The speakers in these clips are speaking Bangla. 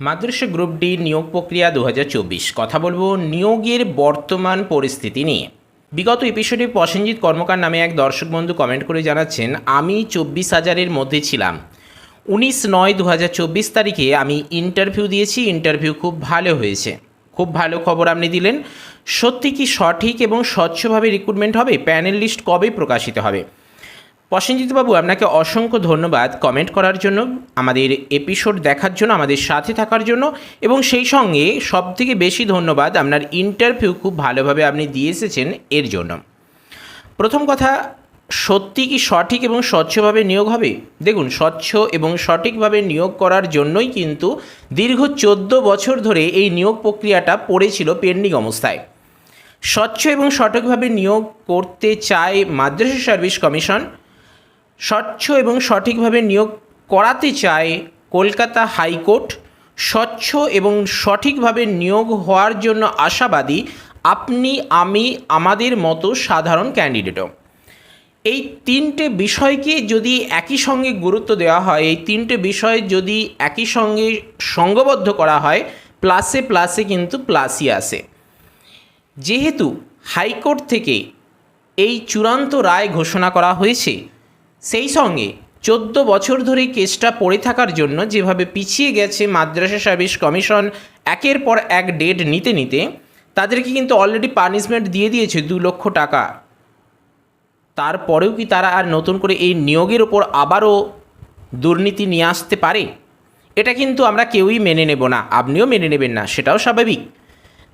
মাদ্রাসা গ্রুপ ডি নিয়োগ প্রক্রিয়া দু হাজার চব্বিশ। কথা বলব নিয়োগের বর্তমান পরিস্থিতি নিয়ে। বিগত এপিসোডে প্রসেনজিৎ কর্মকার নামে এক দর্শক বন্ধু কমেন্ট করে জানাচ্ছেন, আমি চব্বিশ হাজারের মধ্যে ছিলাম। উনিশ নয় দু তারিখে আমি ইন্টারভিউ দিয়েছি ইন্টারভিউ খুব ভালো হয়েছে। খুব ভালো খবর আপনি দিলেন। সত্যি কি সঠিক এবং স্বচ্ছভাবে রিক্রুটমেন্ট হবে? প্যানেল লিস্ট কবে প্রকাশিত হবে? প্রসেনজিৎবাবু আপনাকে অসংখ্য ধন্যবাদ কমেন্ট করার জন্য, আমাদের এপিসোড দেখার জন্য, আমাদের সাথে থাকার জন্য, এবং সেই সঙ্গে সবথেকে বেশি ধন্যবাদ আপনার ইন্টারভিউ খুব ভালোভাবে আপনি দিয়ে এসেছেন এর জন্য। প্রথম কথা, সত্যি কি সঠিক এবং স্বচ্ছভাবে নিয়োগ হবে? দেখুন, স্বচ্ছ এবং সঠিকভাবে নিয়োগ করার জন্যই কিন্তু দীর্ঘ চোদ্দ বছর ধরে এই নিয়োগ প্রক্রিয়াটা পড়েছিল পেন্ডিং অবস্থায়। স্বচ্ছ এবং সঠিকভাবে নিয়োগ করতে চায় মাদ্রাসা সার্ভিস কমিশন স্বচ্ছ এবং সঠিকভাবে নিয়োগ করাতে চায় কলকাতা হাইকোর্ট। স্বচ্ছ এবং সঠিকভাবে নিয়োগ হওয়ার জন্য আশাবাদী আপনি, আমি, আমাদের মতো সাধারণ ক্যান্ডিডেটও এই তিনটে বিষয়কে যদি একই সঙ্গে গুরুত্ব দেওয়া হয়, এই তিনটে বিষয় যদি একই সঙ্গে সঙ্গবদ্ধ করা হয় প্লাসে প্লাসে কিন্তু প্লাসই আসে যেহেতু হাইকোর্ট থেকে এই চূড়ান্ত রায় ঘোষণা করা হয়েছে সেই সঙ্গে চোদ্দ বছর ধরে কেসটা পড়ে থাকার জন্য যেভাবে পিছিয়ে গেছে মাদ্রাসা সার্ভিস কমিশন, একের পর এক ডেট নিতে নিতে, তাদেরকে কিন্তু অলরেডি পানিশমেন্ট দিয়ে দিয়েছে দু লক্ষ টাকা। তারপরেও কি তারা আর নতুন করে এই নিয়োগের ওপর আবারও দুর্নীতি নিয়ে আসতে পারে? এটা কিন্তু আমরা কেউই মেনে নেব না, আপনিও মেনে নেবেন না, সেটাও স্বাভাবিক।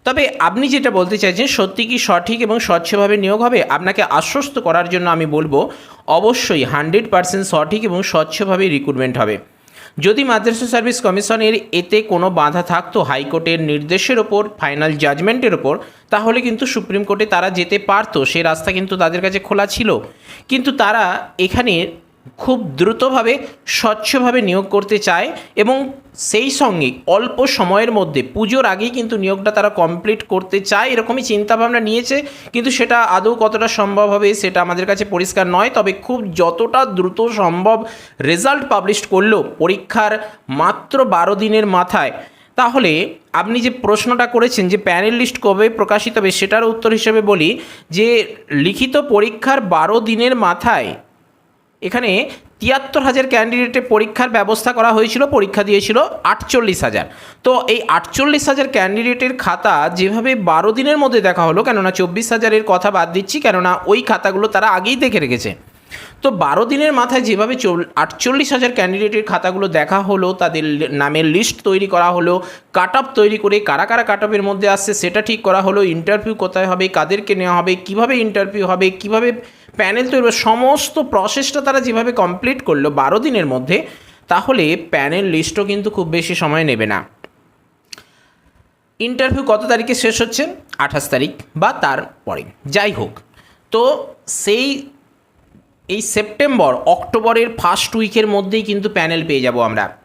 তবে আপনি যেটা বলতে চাইছেন, সত্যি কি সঠিক এবং স্বচ্ছভাবে নিয়োগ হবে? আপনাকে আশ্বস্ত করার জন্য আমি বলব, অবশ্যই হান্ড্রেড পার্সেন্ট সঠিক এবং স্বচ্ছভাবে রিক্রুটমেন্ট হবে। যদি মাদ্রাসা সার্ভিস কমিশনের এতে কোনো বাধা থাকতো হাইকোর্টের নির্দেশের ওপর, ফাইনাল জাজমেন্টের ওপর, তাহলে কিন্তু সুপ্রিম কোর্টে তারা যেতে পারতো, সে রাস্তা কিন্তু তাদের কাছে খোলা ছিল। কিন্তু তারা এখানে খুব দ্রুতভাবে, স্বচ্ছভাবে নিয়োগ করতে চায় এবং সেই সঙ্গে অল্প সময়ের মধ্যে পুজোর আগেই কিন্তু নিয়োগটা তারা কমপ্লিট করতে চায়, এরকমই চিন্তাভাবনা নিয়েছে। কিন্তু সেটা আদৌ কতটা সম্ভব হবে সেটা আমাদের কাছে পরিষ্কার নয়। তবে খুব যতটা দ্রুত সম্ভব রেজাল্ট পাবলিশ করল পরীক্ষার মাত্র বারো দিনের মাথায়। তাহলে আপনি যে প্রশ্নটা করেছেন যে প্যানেল লিস্ট কবে প্রকাশিত হবে সেটার উত্তর হিসেবে বলি যে লিখিত পরীক্ষার বারো দিনের মাথায় এখানে তিয়াত্তর হাজার ক্যান্ডিডেটের পরীক্ষার ব্যবস্থা করা হয়েছিল, পরীক্ষা দিয়েছিল আটচল্লিশ হাজার। তো এই আটচল্লিশ হাজার ক্যান্ডিডেটের খাতা যেভাবে বারো দিনের মধ্যে দেখা হলো, কেননা চব্বিশ হাজারের কথা বাদ দিচ্ছি, কেননা ওই খাতাগুলো তারা আগেই দেখে রেখেছে। তো বারো দিনের মাথায় যেভাবে চল, আটচল্লিশ হাজার ক্যান্ডিডেটের খাতাগুলো দেখা হলো, তাদের নামের লিস্ট তৈরি করা হলো কাট আপ তৈরি করে কারা কারা কাট আপের মধ্যে আসছে সেটা ঠিক করা হলো ইন্টারভিউ কোথায় হবে, কাদেরকে নেওয়া হবে, কীভাবে ইন্টারভিউ হবে, কীভাবে প্যানেল তৈরি সমস্ত প্রসেসটা তারা যেভাবে কমপ্লিট করল বারো দিনের মধ্যে, তাহলে প্যানেল লিস্টও কিন্তু খুব বেশি সময় নেবে না। ইন্টারভিউ কত তারিখে শেষ হচ্ছে? আঠাশ তারিখ বা তার পরে। যাই হোক, তো সেই, এই সেপ্টেম্বর, অক্টোবরের ফার্স্ট উইকের মধ্যেই কিন্তু প্যানেল পেয়ে যাব আমরা।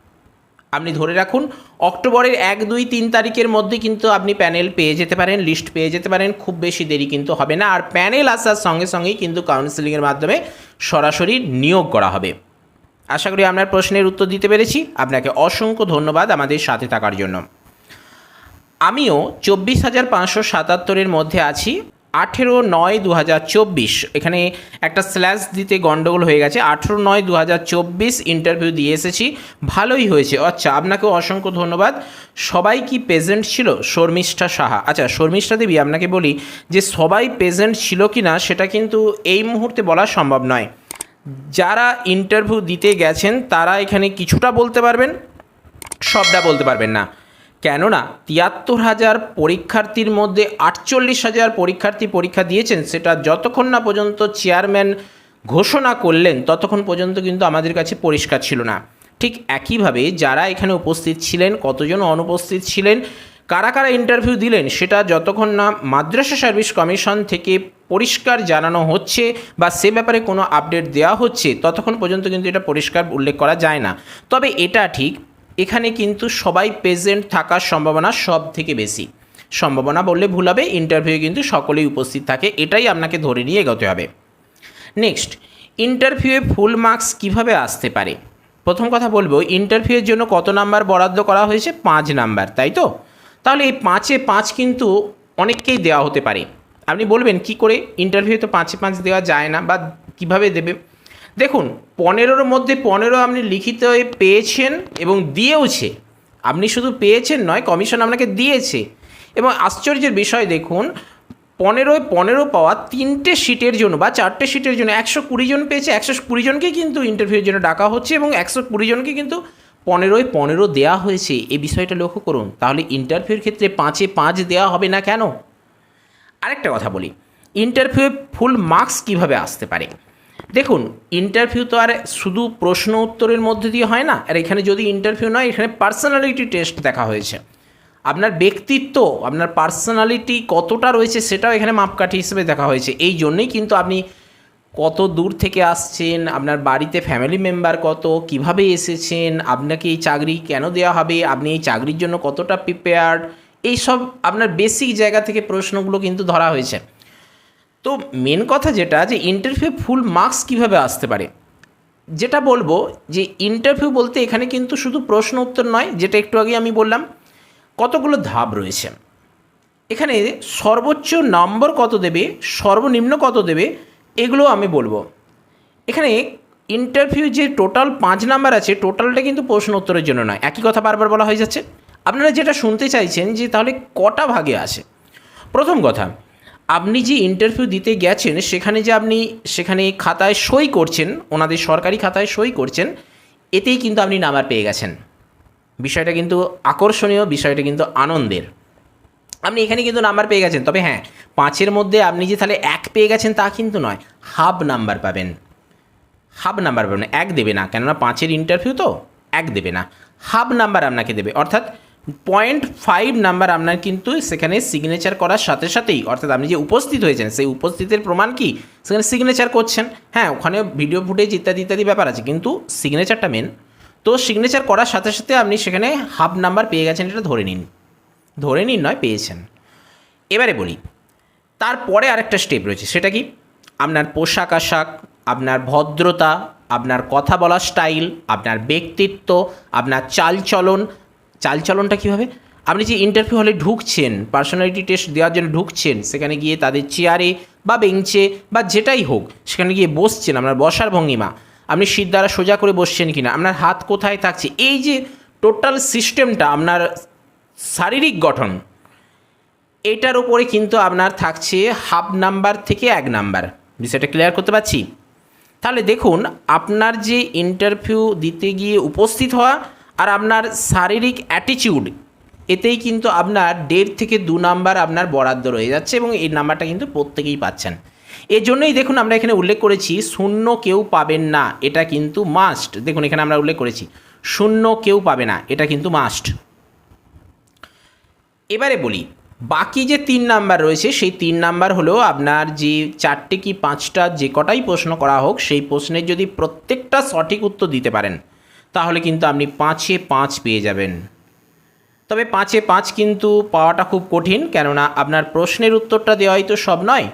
আপনি ধরে রাখুন, অক্টোবরের এক, দুই, তিন তারিখের মধ্যে কিন্তু আপনি প্যানেল পেয়ে যেতে পারেন লিস্ট পেয়ে যেতে পারেন, খুব বেশি দেরি কিন্তু হবে না। আর প্যানেল আসার সঙ্গে সঙ্গেই কিন্তু কাউন্সিলিংয়ের মাধ্যমে সরাসরি নিয়োগ করা হবে। আশা করি আপনার প্রশ্নের উত্তর দিতে পেরেছি। আপনাকে অসংখ্য ধন্যবাদ আমাদের সাথে থাকার জন্য। আমিও চব্বিশ হাজার পাঁচশো সাতাত্তরের মধ্যে আছি। আঠেরো নয় দু এখানে একটা স্ল্যাশ দিতে গন্ডগোল হয়ে গেছে। আঠেরো নয় দু ইন্টারভিউ দিয়ে এসেছি। ভালোই হয়েছে। আচ্ছা আপনাকেও অসংখ্য ধন্যবাদ। সবাই কি প্রেজেন্ট ছিল? শর্মিষ্ঠা সাহা। আচ্ছা শর্মিষ্ঠা দেবী, আপনাকে বলি যে সবাই প্রেজেন্ট ছিল কি না সেটা কিন্তু এই মুহূর্তে বলা সম্ভব নয়। যারা ইন্টারভিউ দিতে গেছেন, তারা এখানে কিছুটা বলতে পারবেন, সবটা বলতে পারবেন না। কেননা তিয়াত্তর হাজার পরীক্ষার্থীর মধ্যে আটচল্লিশ হাজার পরীক্ষার্থী পরীক্ষা দিয়েছেন, সেটা যতক্ষণ না পর্যন্ত চেয়ারম্যান ঘোষণা করলেন, ততক্ষণ পর্যন্ত কিন্তু আমাদের কাছে পরিষ্কার ছিল না। ঠিক একইভাবে যারা এখানে উপস্থিত ছিলেন, কতজন অনুপস্থিত ছিলেন, কারা কারা ইন্টারভিউ দিলেন, সেটা যতক্ষণ না মাদ্রাসা সার্ভিস কমিশন থেকে পরিষ্কার জানানো হচ্ছে বা সে ব্যাপারে কোনো আপডেট দেওয়া হচ্ছে, ততক্ষণ পর্যন্ত কিন্তু এটা পরিষ্কার উল্লেখ করা যায় না। তবে এটা ঠিক এখানে কিন্তু সবাই প্রেজেন্ট থাকার সম্ভাবনা সব থেকে বেশি। সম্ভাবনা বললে ভুল হবে ইন্টারভিউ কিন্তু সকলেই উপস্থিত থাকে, এটাই আপনাকে ধরে নিয়ে এগোতে হবে। নেক্সট ইন্টারভিউয়ে ফুল মার্কস কীভাবে আসতে পারে? প্রথম কথা বলব ইন্টারভিউয়ের জন্য কত নাম্বার বরাদ্দ করা হয়েছে? পাঁচ নাম্বার, তাই তো? তাহলে এই পাঁচে পাঁচ কিন্তু অনেককেই দেওয়া হতে পারে। আপনি বলবেন, কি করে? ইন্টারভিউ তো পাঁচে পাঁচ দেওয়া যায় না, বা কীভাবে দেবে? দেখুন, পনেরোর মধ্যে পনেরো আপনি লিখিত পেয়েছেন এবং দিয়েওছে। আপনি শুধু পেয়েছেন নয়, কমিশন আপনাকে দিয়েছে। এবং আশ্চর্যের বিষয় দেখুন, পনেরোয় পনেরো পাওয়া তিনটে সিটের জন্য বা চারটে সিটের জন্য একশো কুড়ি জন পেয়েছে, একশো কুড়ি জনকে কিন্তু ইন্টারভিউর জন্য ডাকা হচ্ছে এবং একশো কুড়ি জনকে কিন্তু পনেরোয় পনেরো দেওয়া হয়েছে। এই বিষয়টা লক্ষ্য করুন, তাহলে ইন্টারভিউর ক্ষেত্রে পাঁচে পাঁচ দেওয়া হবে না কেন? আরেকটা কথা বলি ইন্টারভিউ ফুল মার্কস কীভাবে আসতে পারে? দেখুন ইন্টারভিউ তো আর শুধু প্রশ্ন উত্তরের মধ্যে দিয়ে হয় না, আর এখানে যদি ইন্টারভিউ নয়, এখানে পার্সোনালিটি টেস্ট দেখা হয়েছে। আপনার ব্যক্তিত্ব, আপনার পার্সোনালিটি কতটা রয়েছে সেটাও এখানে মাপকাঠি হিসেবে দেখা হয়েছে। এই জন্যই কিন্তু আপনি কত দূর থেকে আসছেন, আপনার বাড়িতে ফ্যামিলি মেম্বার কত, কীভাবে এসেছেন, আপনাকে এই চাকরি কেন দেওয়া হবে, আপনি এই চাকরির জন্য কতটা প্রিপেয়ার্ড এইসব আপনার বেসিক জায়গা থেকে প্রশ্নগুলো কিন্তু ধরা হয়েছে। তো মেন কথা যেটা যে ইন্টারভিউ ফুল মার্কস কীভাবে আসতে পারে? যেটা বলব যে ইন্টারভিউ বলতে এখানে কিন্তু শুধু প্রশ্ন উত্তর নয়, যেটা একটু আগে আমি বললাম, কতগুলো ধাপ রয়েছে? এখানে সর্বোচ্চ নম্বর কত দেবে, সর্বনিম্ন কত দেবে, এগুলো আমি বলব। এখানে ইন্টারভিউ যে টোটাল পাঁচ নাম্বার আছে টোটালটা কিন্তু প্রশ্ন উত্তরের জন্য নয়। একই কথা বারবার বলা হয়ে যাচ্ছে। আপনারা যেটা শুনতে চাইছেন যে তাহলে কটা ভাগে আছে প্রথম কথা আপনি যে ইন্টারভিউ দিতে গেছেন, সেখানে যে আপনি, সেখানে খাতায় সই করছেন, ওনাদের সরকারি খাতায় সই করছেন, এতেই কিন্তু আপনি নাম্বার পেয়ে গেছেন। বিষয়টা কিন্তু আকর্ষণীয়, বিষয়টা কিন্তু আনন্দের। আপনি এখানে কিন্তু নাম্বার পেয়ে গেছেন, তবে হ্যাঁ পাঁচের মধ্যে আপনি যে তাহলে এক পেয়ে গেছেন তা কিন্তু নয়, হাফ নাম্বার পাবেন। হাফ নাম্বার পাবেন, এক দেবে না, কেননা পাঁচের ইন্টারভিউ তো, এক দেবে না। হাফ নাম্বার আপনাকে দেবে, অর্থাৎ পয়েন্ট ফাইভ নাম্বার আপনার কিন্তু সেখানে সিগনেচার করার সাথে সাথেই, অর্থাৎ আপনি যে উপস্থিত হয়েছেন, সেই উপস্থিতির প্রমাণ কি? সেখানে সিগনেচার করছেন। হ্যাঁ ওখানে ভিডিও ফুটেজ ইত্যাদি ইত্যাদি ব্যাপার আছে, কিন্তু সিগনেচারটা মেন তো সিগনেচার করার সাথে সাথে আপনি সেখানে হাফ নাম্বার পেয়ে গেছেন, এটা ধরে নিন। ধরে নিন নয়, পেয়েছেন। এবারে বলি, তারপরে আরেকটা স্টেপ রয়েছে, সেটা কি? আপনার পোশাক আশাক, আপনার ভদ্রতা, আপনার কথা বলার স্টাইল আপনার ব্যক্তিত্ব, আপনার চালচলন চালচলনটা কীভাবে? আপনি যে ইন্টারভিউ হলে ঢুকছেন পার্সোনালিটি টেস্ট দেওয়ার জন্য ঢুকছেন, সেখানে গিয়ে তাদের চেয়ারে বা বেঞ্চে বা যেটাই হোক, সেখানে গিয়ে বসছেন আপনার বসার ভঙ্গিমা। আপনি শীত দ্বারা সোজা করে বসছেন কিনা, আপনার হাত কোথায় থাকছে, এই যে টোটাল সিস্টেমটা আপনার শারীরিক গঠন, এটার উপরে কিন্তু আপনার থাকছে হাফ নাম্বার থেকে এক নাম্বার বিষয়টা ক্লিয়ার করতে পারছি? তাহলে দেখুন, আপনার যে ইন্টারভিউ দিতে গিয়ে উপস্থিত হওয়া আর আপনার শারীরিক অ্যাটিচিউড এতেই কিন্তু আপনার দেড় থেকে দু নাম্বার আপনার বরাদ্দ রয়ে যাচ্ছে এবং এই নাম্বারটা কিন্তু প্রত্যেকেই পাচ্ছেন। এর জন্যই দেখুন আমরা এখানে উল্লেখ করেছি, শূন্য কেউ পাবেন না, এটা কিন্তু মাস্ট দেখুন, এখানে আমরা উল্লেখ করেছি, শূন্য কেউ পাবে না, এটা কিন্তু মাস্ট এবারে বলি, বাকি যে তিন নাম্বার রয়েছে, সেই তিন নাম্বার হলো আপনার যে চারটে কি পাঁচটা যে কটাই প্রশ্ন করা হোক, সেই প্রশ্নের যদি প্রত্যেকটা সঠিক উত্তর দিতে পারেন তাহলে কিন্তু আপনি পাঁচে পাঁচ পেয়ে যাবেন। তবে পাঁচে পাঁচ কিন্তু পাওয়াটা খুব কঠিন, কেননা আপনার প্রশ্নের উত্তরটা দেওয়াই তো সব নয়।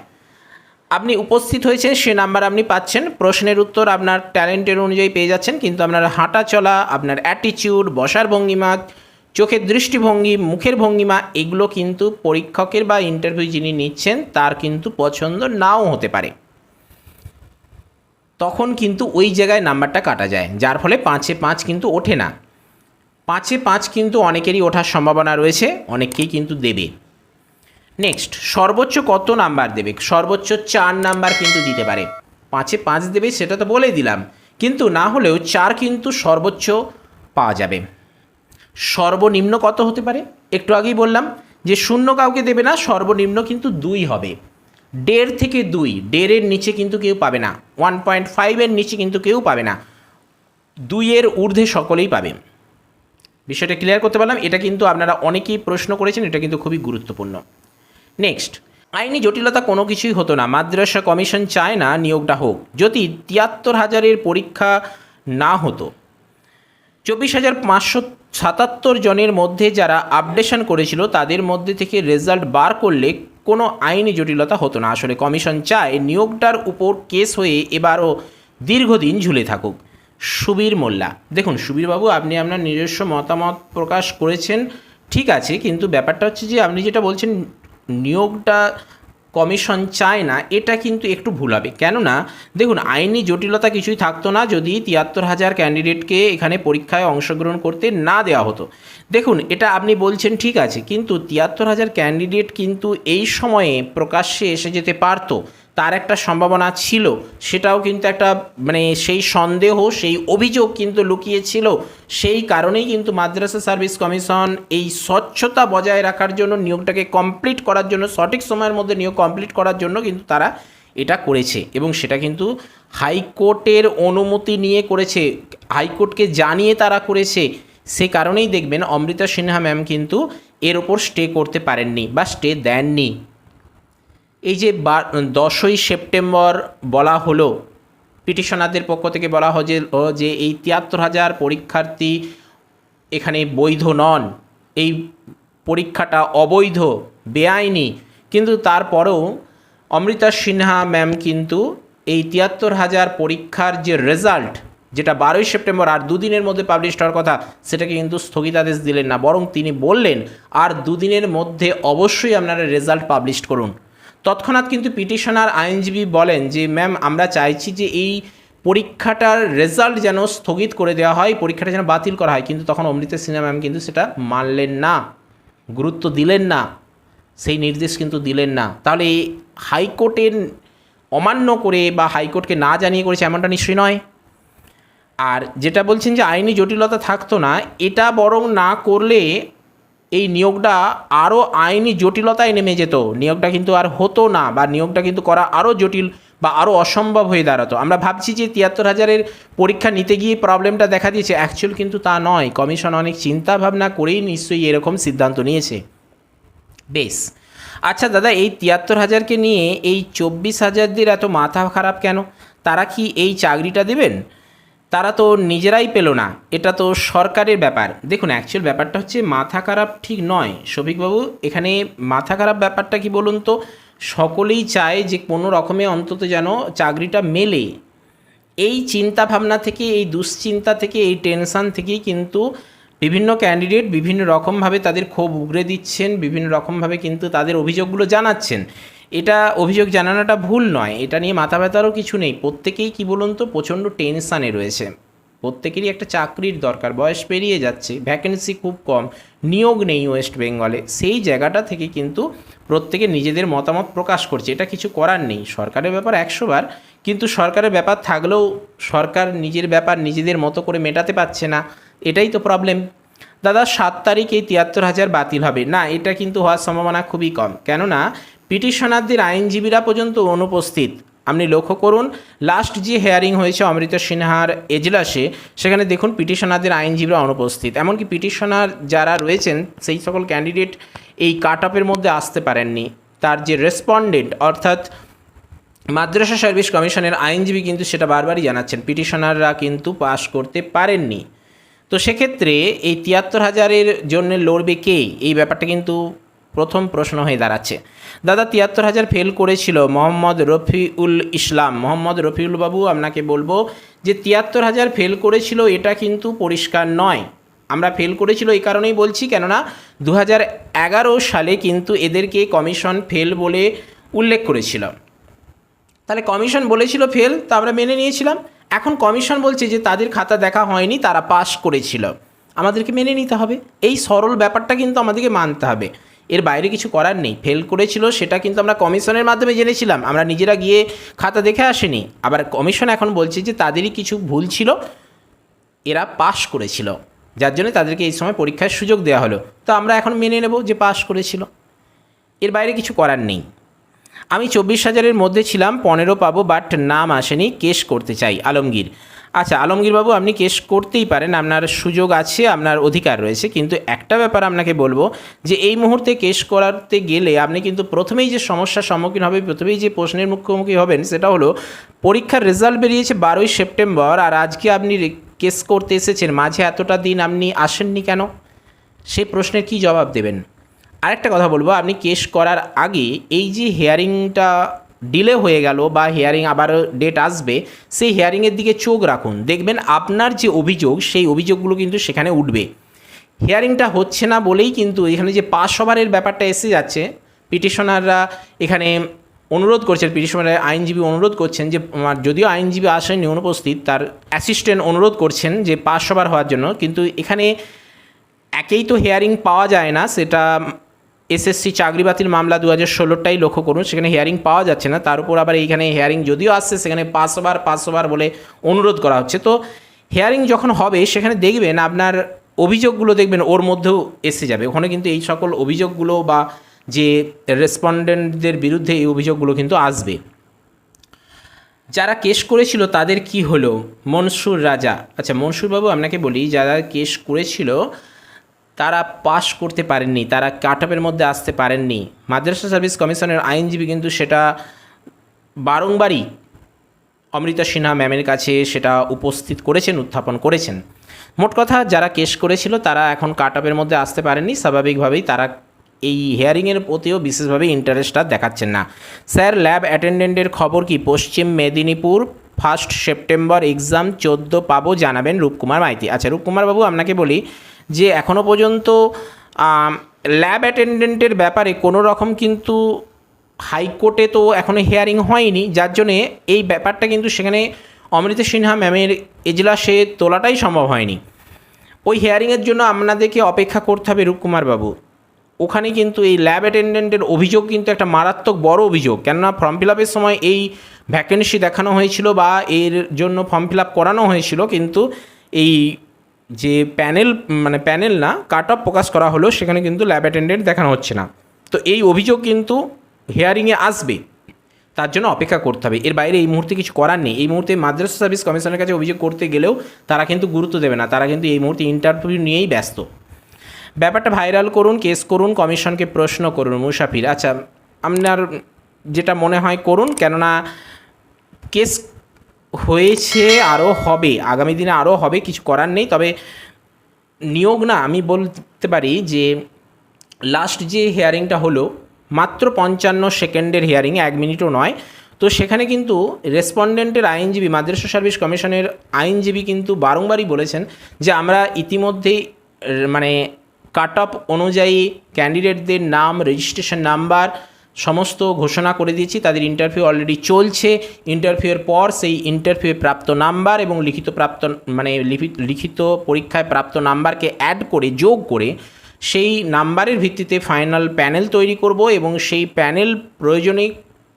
আপনি উপস্থিত হয়েছেন, সে নাম্বার আপনি পাচ্ছেন। প্রশ্নের উত্তর আপনার ট্যালেন্টের অনুযায়ী পেয়ে যাচ্ছেন, কিন্তু আপনার হাঁটা চলা, আপনার অ্যাটিচিউড বসার ভঙ্গিমা চোখের দৃষ্টিভঙ্গি, মুখের ভঙ্গিমা, এগুলো কিন্তু পরীক্ষকের বা ইন্টারভিউ যিনি নিচ্ছেন, তার কিন্তু পছন্দ নাও হতে পারে। তখন কিন্তু ওই জায়গায় নাম্বারটা কাটা যায়, যার ফলে পাঁচে পাঁচ কিন্তু ওঠে না। পাঁচে পাঁচ কিন্তু অনেকেরই ওঠার সম্ভাবনা রয়েছে, অনেককেই কিন্তু দেবে। নেক্সট সর্বোচ্চ কত নাম্বার দেবে? সর্বোচ্চ চার নাম্বার কিন্তু দিতে পারে। পাঁচে পাঁচ দেবে সেটা তো বলেই দিলাম, কিন্তু না হলেও চার কিন্তু সর্বোচ্চ পাওয়া যাবে। সর্বনিম্ন কত হতে পারে? একটু আগেই বললাম যে শূন্য কাউকে দেবে না, সর্বনিম্ন কিন্তু দুই হবে। দেড় থেকে দুই, দেড়ের নিচে কিন্তু কেউ পাবে না ওয়ান পয়েন্ট ফাইভের নিচে কিন্তু কেউ পাবে না, দুইয়ের ঊর্ধ্বে সকলেই পাবে। বিষয়টা ক্লিয়ার করতে পারলাম? এটা কিন্তু আপনারা অনেকেই প্রশ্ন করেছেন, এটা কিন্তু খুবই গুরুত্বপূর্ণ। নেক্সট আইনি জটিলতা কোনো কিছুই হতো না, মাদ্রাসা কমিশন চায় না নিয়োগটা হোক, যদি তিয়াত্তর হাজারের পরীক্ষা না হতো। চব্বিশ হাজার পাঁচশো সাতাত্তর জনের মধ্যে যারা আপডেশন করেছিল, তাদের মধ্যে থেকে রেজাল্ট বার করলে কোনো আইনি জটিলতা হতো না। আসলে কমিশন চায় নিয়োগটার উপর কেস হয়ে এবারও দীর্ঘদিন ঝুলে থাকুক। সুবীর মোল্লা, দেখুন সুবীরবাবু, আপনি আপনার নিজস্ব মতামত প্রকাশ করেছেন, ঠিক আছে, কিন্তু ব্যাপারটা হচ্ছে যে আপনি যেটা বলছেন, নিয়োগটা কমিশন চায় না, এটা কিন্তু একটু ভুল হবে। কেননা, দেখুন, আইনি জটিলতা কিছুই থাকতো না যদি তিয়াত্তর হাজার ক্যান্ডিডেটকে এখানে পরীক্ষায় অংশগ্রহণ করতে না দেওয়া হতো। দেখুন, এটা আপনি বলছেন ঠিক আছে, কিন্তু তিয়াত্তর হাজার ক্যান্ডিডেট কিন্তু এই সময়ে প্রকাশ্যে এসে যেতে পারতো। তার একটা সম্ভাবনা ছিল, সেটাও কিন্তু একটা মানে সেই সন্দেহ, সেই অভিযোগ কিন্তু লুকিয়েছিল। সেই কারণেই কিন্তু মাদ্রাসা সার্ভিস কমিশন এই স্বচ্ছতা বজায় রাখার জন্য, নিয়োগটাকে কমপ্লিট করার জন্য, সঠিক সময়ের মধ্যে নিয়োগ কমপ্লিট করার জন্য কিন্তু তারা এটা করেছে। এবং সেটা কিন্তু হাইকোর্টের অনুমতি নিয়ে করেছে। হাইকোর্টকে জানিয়ে তারা করেছে। সে কারণেই দেখবেন অমৃতা সিনহা ম্যাম কিন্তু এর ওপর স্টে করতে পারেননি বা স্টে দেননি। এই যে বা- দশই সেপ্টেম্বর বলা হলো, পিটিশনারদের পক্ষ থেকে বলা হয় যে এই তিয়াত্তর হাজার পরীক্ষার্থী এখানে বৈধ নন, এই পরীক্ষাটা অবৈধ, বেআইনি। কিন্তু তারপরেও অমৃতা সিনহা ম্যাম কিন্তু এই তিয়াত্তর হাজার পরীক্ষার যে রেজাল্ট, যেটা বারোই সেপ্টেম্বর আর দুদিনের মধ্যে পাবলিশ হওয়ার কথা, সেটাকে কিন্তু স্থগিতাদেশ দিলেন না, বরং তিনি বললেন, আর দুদিনের মধ্যে অবশ্যই আপনারা রেজাল্ট পাবলিশ করুন। তৎক্ষণাৎ কিন্তু পিটিশনার আইনজীবী বলেন যে, ম্যাম, আমরা চাইছি যে এই পরীক্ষাটার রেজাল্ট যেন স্থগিত করে দেওয়া হয়, পরীক্ষাটা যেন বাতিল করা হয়। কিন্তু তখন অমৃতা সিনহা ম্যাম কিন্তু সেটা মানলেন না, গুরুত্ব দিলেন না, সেই নির্দেশ কিন্তু দিলেন না। তাহলে হাইকোর্টের অমান্য করে বা হাইকোর্টকে না জানিয়ে করেছে এমনটা নিশ্চয়ই নয়। আর যেটা বলছেন যে, আইনি জটিলতা থাকতো না, এটা বরং না করলে এই নিয়োগটা আরও আইনি জটিলতায় নেমে যেত। নিয়োগটা কিন্তু আর হতো না বা নিয়োগটা কিন্তু করা আরও জটিল বা আরও অসম্ভব হয়ে দাঁড়াতো। আমরা ভাবছি যে তিয়াত্তর হাজারের পরীক্ষা নিতে গিয়ে প্রবলেমটা দেখা দিয়েছে। অ্যাকচুয়াল কিন্তু তা নয়। কমিশন অনেক চিন্তা ভাবনা করেই নিশ্চয়ই এরকম সিদ্ধান্ত নিয়েছে। বেশ। আচ্ছা দাদা, এই তিয়াত্তর হাজারকে নিয়ে এই চব্বিশ হাজারদের এত মাথা খারাপ কেন? তারা কি এই চাকরিটা দেবেন? তারা তো নিজেরাই পেল না। এটা তো সরকারের ব্যাপার। দেখুন অ্যাকচুয়াল ব্যাপারটা হচ্ছে মাথা খারাপ ঠিক নয়। শফিকবাবু, এখানে মাথা খারাপ ব্যাপারটা কি বলুন তো? সকলেই চায় যে কোনো রকমে অন্তত যেন চাকরিটা মেলে। এই চিন্তা ভাবনা থেকে, এই দুশ্চিন্তা থেকে, এই টেনশান থেকেই কিন্তু বিভিন্ন ক্যান্ডিডেট বিভিন্ন রকমভাবে তাদের ক্ষোভ উগরে দিচ্ছেন, বিভিন্ন রকমভাবে কিন্তু তাদের অভিযোগগুলো জানাচ্ছেন। এটা অভিযোগ জানানোটা ভুল নয়। এটা নিয়ে মাথা ব্যথারও কিছু নেই। প্রত্যেকেই কি বলুন তো, প্রচণ্ড টেনশানে রয়েছে। প্রত্যেকেরই একটা চাকরির দরকার। বয়স পেরিয়ে যাচ্ছে ভ্যাকেন্সি খুব কম, নিয়োগ নেই ওয়েস্ট বেঙ্গলে সেই জায়গাটা থেকে কিন্তু প্রত্যেকে নিজেদের মতামত প্রকাশ করছে। এটা কিছু করার নেই। সরকারের ব্যাপার একশো বার, কিন্তু সরকারের ব্যাপার থাকলেও সরকার নিজের ব্যাপার নিজেদের মতো করে মেটাতে পারছে না। এটাই তো প্রবলেম দাদা, সাত তারিখ এই তিয়াত্তর হাজার বাতিল হবে। না, এটা কিন্তু হওয়ার সম্ভাবনা খুবই কম। কেননা পিটিশনারদের আইনজীবীরা পর্যন্ত অনুপস্থিত। আপনি লক্ষ্য করুন লাস্ট যে হেয়ারিং হয়েছে অমৃত সিনহার এজলাসে, সেখানে দেখুন পিটিশনারদের আইনজীবীরা অনুপস্থিত। এমনকি পিটিশনার যারা রয়েছেন, সেই সকল ক্যান্ডিডেট এই কাট আপের মধ্যে আসতে পারেননি। তার যে রেসপন্ডেন্ট অর্থাৎ মাদ্রাসা সার্ভিস কমিশনের আইনজীবী কিন্তু সেটা বারবারই জানাচ্ছেন, পিটিশনাররা কিন্তু পাশ করতে পারেননি। তো সেক্ষেত্রে এই তিয়াত্তর হাজারের জন্য লড়বে কে? এই ব্যাপারটা কিন্তু প্রথম প্রশ্ন হয়ে দাঁড়াচ্ছে। দাদা, তিয়াত্তর হাজার ফেল করেছিল মোহাম্মদ রফিউল ইসলাম। মোহাম্মদ রফিউল বাবু, আপনাকে বলব যে তিয়াত্তর হাজার ফেল করেছিল, এটা কিন্তু পরিষ্কার নয়। আমরা ফেল করেছিল এই কারণেই বলছি, কেননা দু এগারো সালে কিন্তু এদেরকে কমিশন ফেল বলে উল্লেখ করেছিল। তাহলে কমিশন বলেছিল ফেল তা আমরা মেনে নিয়েছিলাম। এখন কমিশন বলছে যে তাদের খাতা দেখা হয়নি, তারা পাস করেছিল। আমাদেরকে মেনে নিতে হবে। এই সরল ব্যাপারটা কিন্তু আমাদেরকে মানতে হবে। এর বাইরে কিছু করার নেই। ফেল করেছিল, সেটা কিন্তু আমরা কমিশনের মাধ্যমে জেনেছিলাম। আমরা নিজেরা গিয়ে খাতা দেখে আসিনি। আবার কমিশন এখন বলছে যে তাদেরই কিছু ভুল ছিল, এরা পাশ করেছিল। যার জন্য তাদেরকে এই সময় পরীক্ষার সুযোগ দেওয়া হলো। তো আমরা এখন মেনে নেব যে পাশ করেছিল। এর বাইরে কিছু করার নেই। আমি চব্বিশ হাজারের মধ্যে ছিলাম, পনেরো পাবো বাট নাম আসেনি। কেস করতে চাই, আলমগীর। আচ্ছা আলমগীর বাবু আপনি কেস করতেই পারেন, আপনার সুযোগ আছে, আপনার অধিকার রয়েছে, কিন্তু একটা ব্যাপার আপনাকে বলব যে, এই মুহূর্তে কেস করাতে গেলে আপনি কিন্তু প্রথমেই যে সমস্যার সম্মুখীন হবে প্রথমেই যে প্রশ্নের মুখোমুখি হবেন, সেটা হলো পরীক্ষার রেজাল্ট বেরিয়েছে বারোই সেপ্টেম্বর, আর আজকে আপনি কেস করতে এসেছেন, মাঝে এতটা দিন আপনি আসেননি কেন? সেই প্রশ্নের কি জবাব দেবেন? আরেকটা কথা বলব, আপনি কেস করার আগে এই যে হেয়ারিংটা ডিলে হয়ে গেল বা হিয়ারিং আবার ডেট আসবে, সেই হিয়ারিংয়ের দিকে চোখ রাখুন। দেখবেন আপনার যে অভিযোগ, সেই অভিযোগগুলো কিন্তু সেখানে উঠবে। হিয়ারিংটা হচ্ছে না বলেই কিন্তু এখানে যে পাস ওভারের ব্যাপারটা এসে যাচ্ছে পিটিশনাররা এখানে অনুরোধ করছেন পিটিশনারের আইনজীবী অনুরোধ করছেন যে যদিও আইনজীবী আসেননি অনুপস্থিত, তার অ্যাসিস্ট্যান্ট অনুরোধ করছেন যে পাস ওভার হওয়ার জন্য, কিন্তু এখানে একেই তো হেয়ারিং পাওয়া যায় না, সেটা এসএসসি চাকরি বাতিল মামলা দু হাজার ষোলোটাই লক্ষ্য করুন, সেখানে হিয়ারিং পাওয়া যাচ্ছে না। তার উপর আবার এইখানে হিয়ারিং যদিও আসছে, সেখানে পাঁচ ওভার পাঁচ ওভার বলে অনুরোধ করা হচ্ছে। তো হিয়ারিং যখন হবে, সেখানে দেখবেন আপনার অভিযোগগুলো দেখবেন ওর মধ্যেও এসে যাবে। ওখানে কিন্তু এই সকল অভিযোগগুলো বা যে রেসপন্ডেন্টদের বিরুদ্ধে এই অভিযোগগুলো কিন্তু আসবে। যারা কেস করেছিল, তাদের কি হলো? মনসুর রাজা। আচ্ছা মনসুরবাবু আপনাকে বলি, যারা কেস করেছিল তারা পাশ করতে পারেননি, তারা কাট আপের মধ্যে আসতে পারেননি। মাদ্রাসা সার্ভিস কমিশনের আইনজীবী কিন্তু সেটা বারংবারই অমৃতা সিনহা ম্যামের কাছে সেটা উপস্থিত করেছেন, উত্থাপন করেছেন। মোট কথা, যারা কেস করেছিল, তারা এখন কাট আপের মধ্যে আসতে পারেননি। স্বাভাবিকভাবেই তারা এই হিয়ারিংয়ের প্রতিও বিশেষভাবে ইন্টারেস্টটা দেখাচ্ছেন না। স্যার, ল্যাব অ্যাটেন্ডেন্টের খবর কি? পশ্চিম মেদিনীপুর ফার্স্ট সেপ্টেম্বর এক্সাম চোদ্দ পাবো জানাবেন রূপকুমার মাইতি। আচ্ছা রূপকুমার বাবু আপনাকে বলি যে এখনও পর্যন্ত ল্যাব অ্যাটেন্ডেন্টের ব্যাপারে কোনো রকম কিন্তু হাইকোর্টে তো এখনও হিয়ারিং হয়নি, যার জন্যে এই ব্যাপারটা কিন্তু সেখানে অমৃতা সিনহা ম্যামের এজলাসে তোলাটাই সম্ভব হয়নি। ওই হিয়ারিংয়ের জন্য আপনাদেরকে অপেক্ষা করতে হবে রূপকুমার বাবু। ওখানে কিন্তু এই ল্যাব অ্যাটেন্ডেন্টের অভিযোগ কিন্তু একটা মারাত্মক বড় অভিযোগ, কেননা ফর্ম ফিল আপের সময় এই ভ্যাকেন্সি দেখানো হয়েছিল বা এর জন্য ফর্ম ফিল আপ করানো হয়েছিল, কিন্তু এই যে প্যানেল মানে প্যানেল না কাট অফ প্রকাশ করা হলো সেখানে কিন্তু ল্যাব অ্যাটেন্ডেন্ট দেখানো হচ্ছে না। তো এই অভিযোগ কিন্তু হিয়ারিংয়ে আসবে। তার জন্য অপেক্ষা করতে হবে। এর বাইরে এই মুহূর্তে কিছু করার নেই। এই মুহূর্তে মাদ্রাসা সার্ভিস কমিশনের কাছে অভিযোগ করতে গেলেও তারা কিন্তু গুরুত্ব দেবে না। তারা কিন্তু এই মুহূর্তে ইন্টারভিউ নিয়েই ব্যস্ত। ব্যাপারটা ভাইরাল করুন কেস করুন কমিশনকে প্রশ্ন করুন, মুসাফির। আচ্ছা আপনার যেটা মনে হয় করুন, কেননা কেস হয়েছে, আরও হবে, আগামী দিনে আরও হবে, কিছু করার নেই। তবে নিয়োগ না, আমি বলতে পারি যে লাস্ট যে হিয়ারিংটা হলো, মাত্র পঞ্চান্ন সেকেন্ডের হিয়ারিং এক মিনিটও নয়। তো সেখানে কিন্তু রেসপন্ডেন্টের আইনজীবী, মাদ্রাসা সার্ভিস কমিশনের আইনজীবী কিন্তু বারংবারই বলেছেন যে আমরা ইতিমধ্যেই মানে কাট অফ অনুযায়ী ক্যান্ডিডেটদের নাম রেজিস্ট্রেশন নাম্বার সমস্ত ঘোষণা করে দিয়েছি, তাদের ইন্টারভিউ অলরেডি চলছে। ইন্টারভিউয়ের পর সেই ইন্টারভিউয়ে প্রাপ্ত নাম্বার এবং লিখিত প্রাপ্ত মানে লিখি- লিখিত পরীক্ষায় প্রাপ্ত নাম্বারকে অ্যাড করে, যোগ করে সেই নাম্বারের ভিত্তিতে ফাইনাল প্যানেল তৈরি করব এবং সেই প্যানেল প্রয়োজনে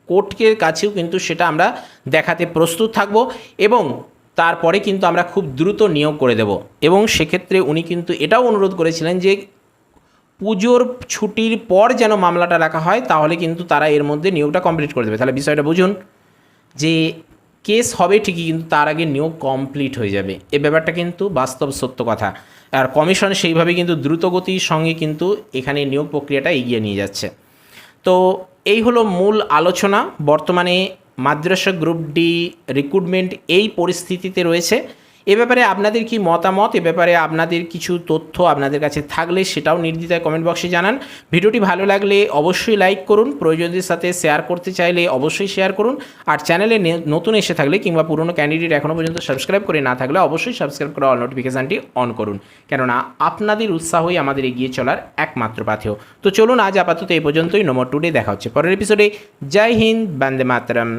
কোর্টের কাছেও কিন্তু সেটা আমরা দেখাতে প্রস্তুত থাকব এবং তারপরে কিন্তু আমরা খুব দ্রুত নিয়োগ করে দেব। এবং সেক্ষেত্রে উনি কিন্তু এটাও অনুরোধ করেছিলেন যে পুজোর ছুটির পর যেন মামলাটা রাখা হয়, তাহলে কিন্তু তারা এর মধ্যে নিয়োগটা কমপ্লিট করে দেবে। তাহলে বিষয়টা বুঝুন, যে কেস হবে ঠিকই, কিন্তু তার আগে নিয়োগ কমপ্লিট হয়ে যাবে। এ ব্যাপারটা কিন্তু বাস্তব সত্য কথা। আর কমিশন সেইভাবে কিন্তু দ্রুতগতির সঙ্গে কিন্তু এখানে নিয়োগ প্রক্রিয়াটা এগিয়ে নিয়ে যাচ্ছে। তো এই হলো মূল আলোচনা। বর্তমানে মাদ্রাসা গ্রুপ ডি রিক্রুটমেন্ট এই পরিস্থিতিতে রয়েছে। এ ব্যাপারে আপনাদের কি মতামত? এ ব্যাপারে আপনাদের কিছু তথ্য আপনাদের কাছে থাকলে সেটাও নির্দ্বিধায় কমেন্ট বক্সে জানান। ভিডিওটি ভালো লাগলে অবশ্যই লাইক করুন। প্রয়োজনদের সাথে শেয়ার করতে চাইলে অবশ্যই শেয়ার করুন। আর চ্যানেলে নতুন এসে থাকলে কিংবা পুরনো ক্যান্ডিডেট এখনও পর্যন্ত সাবস্ক্রাইব করে না থাকলে অবশ্যই সাবস্ক্রাইব করে অল নোটিফিকেশানটি অন করুন। কেননা আপনাদের উৎসাহই আমাদের এগিয়ে চলার একমাত্র পাথেয়। তো চলুন আজ আপাতত এই পর্যন্তই। নম্বর টুডে দেখা হচ্ছে পরের এপিসোডে জয় হিন্দ। বন্দে মাতরম।